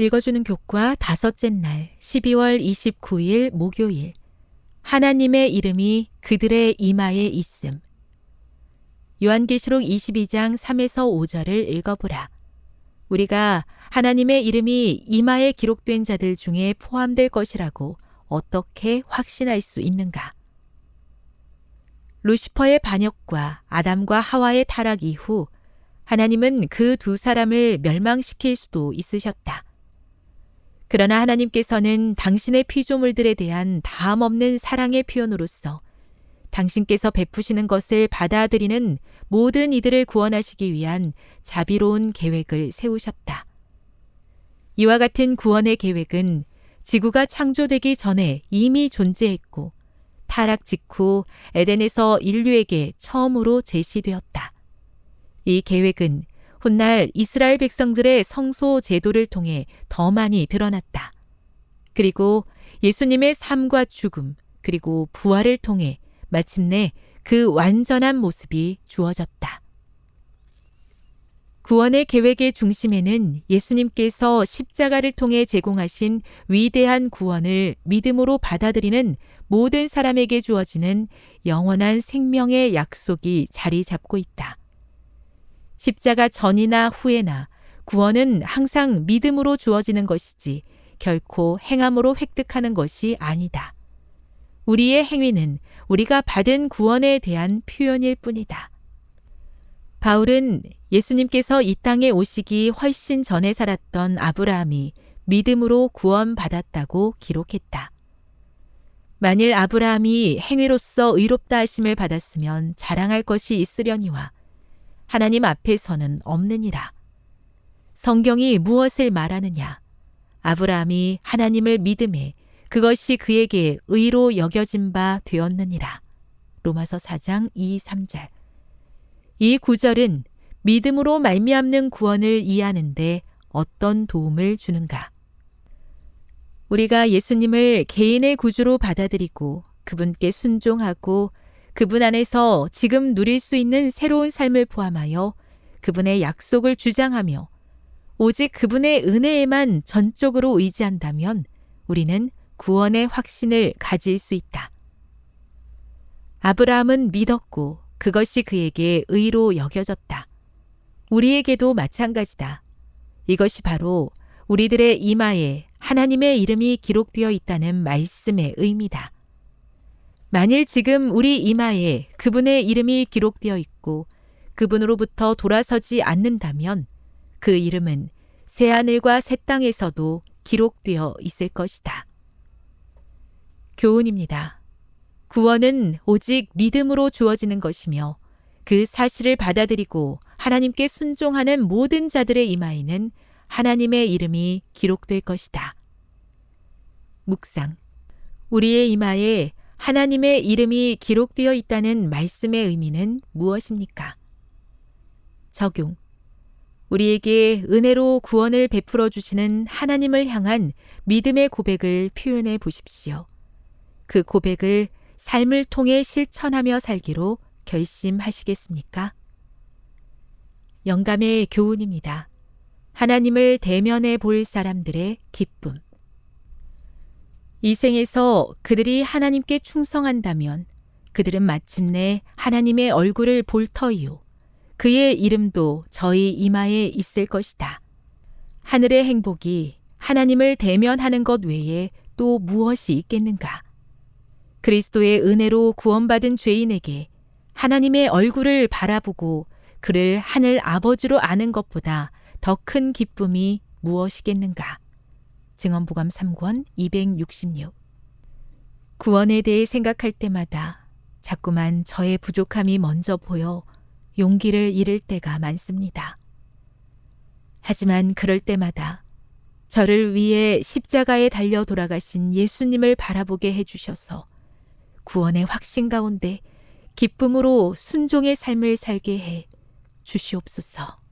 읽어주는 교과 다섯째 날 12월 29일 목요일 하나님의 이름이 그들의 이마에 있음 요한계시록 22장 3에서 5절을 읽어보라. 우리가 하나님의 이름이 이마에 기록된 자들 중에 포함될 것이라고 어떻게 확신할 수 있는가? 루시퍼의 반역과 아담과 하와의 타락 이후 하나님은 그 두 사람을 멸망시킬 수도 있으셨다. 그러나 하나님께서는 당신의 피조물들에 대한 다함 없는 사랑의 표현으로서 당신께서 베푸시는 것을 받아들이는 모든 이들을 구원하시기 위한 자비로운 계획을 세우셨다. 이와 같은 구원의 계획은 지구가 창조되기 전에 이미 존재했고 타락 직후 에덴에서 인류에게 처음으로 제시되었다. 이 계획은 훗날 이스라엘 백성들의 성소 제도를 통해 더 많이 드러났다. 그리고 예수님의 삶과 죽음, 그리고 부활을 통해 마침내 그 완전한 모습이 주어졌다. 구원의 계획의 중심에는 예수님께서 십자가를 통해 제공하신 위대한 구원을 믿음으로 받아들이는 모든 사람에게 주어지는 영원한 생명의 약속이 자리 잡고 있다. 십자가 전이나 후에나 구원은 항상 믿음으로 주어지는 것이지 결코 행함으로 획득하는 것이 아니다. 우리의 행위는 우리가 받은 구원에 대한 표현일 뿐이다. 바울은 예수님께서 이 땅에 오시기 훨씬 전에 살았던 아브라함이 믿음으로 구원받았다고 기록했다. 만일 아브라함이 행위로서 의롭다 하심을 받았으면 자랑할 것이 있으려니와 하나님 앞에서는 없느니라. 성경이 무엇을 말하느냐? 아브라함이 하나님을 믿음에 그것이 그에게 의로 여겨진 바 되었느니라. 로마서 4장 2, 3절. 이 구절은 믿음으로 말미암는 구원을 이해하는데 어떤 도움을 주는가? 우리가 예수님을 개인의 구주로 받아들이고 그분께 순종하고 그분 안에서 지금 누릴 수 있는 새로운 삶을 포함하여 그분의 약속을 주장하며 오직 그분의 은혜에만 전적으로 의지한다면 우리는 구원의 확신을 가질 수 있다. 아브라함은 믿었고 그것이 그에게 의로 여겨졌다. 우리에게도 마찬가지다. 이것이 바로 우리들의 이마에 하나님의 이름이 기록되어 있다는 말씀의 의미다. 만일 지금 우리 이마에 그분의 이름이 기록되어 있고 그분으로부터 돌아서지 않는다면 그 이름은 새하늘과 새 땅에서도 기록되어 있을 것이다. 교훈입니다. 구원은 오직 믿음으로 주어지는 것이며 그 사실을 받아들이고 하나님께 순종하는 모든 자들의 이마에는 하나님의 이름이 기록될 것이다. 묵상. 우리의 이마에 하나님의 이름이 기록되어 있다는 말씀의 의미는 무엇입니까? 적용. 우리에게 은혜로 구원을 베풀어 주시는 하나님을 향한 믿음의 고백을 표현해 보십시오. 그 고백을 삶을 통해 실천하며 살기로 결심하시겠습니까? 영감의 교훈입니다. 하나님을 대면해 볼 사람들의 기쁨. 이 생에서 그들이 하나님께 충성한다면 그들은 마침내 하나님의 얼굴을 볼 터이요. 그의 이름도 저희 이마에 있을 것이다. 하늘의 행복이 하나님을 대면하는 것 외에 또 무엇이 있겠는가? 그리스도의 은혜로 구원받은 죄인에게 하나님의 얼굴을 바라보고 그를 하늘 아버지로 아는 것보다 더 큰 기쁨이 무엇이겠는가? 증언부감 3권 266 구원에 대해 생각할 때마다 자꾸만 저의 부족함이 먼저 보여 용기를 잃을 때가 많습니다. 하지만 그럴 때마다 저를 위해 십자가에 달려 돌아가신 예수님을 바라보게 해주셔서 구원의 확신 가운데 기쁨으로 순종의 삶을 살게 해 주시옵소서.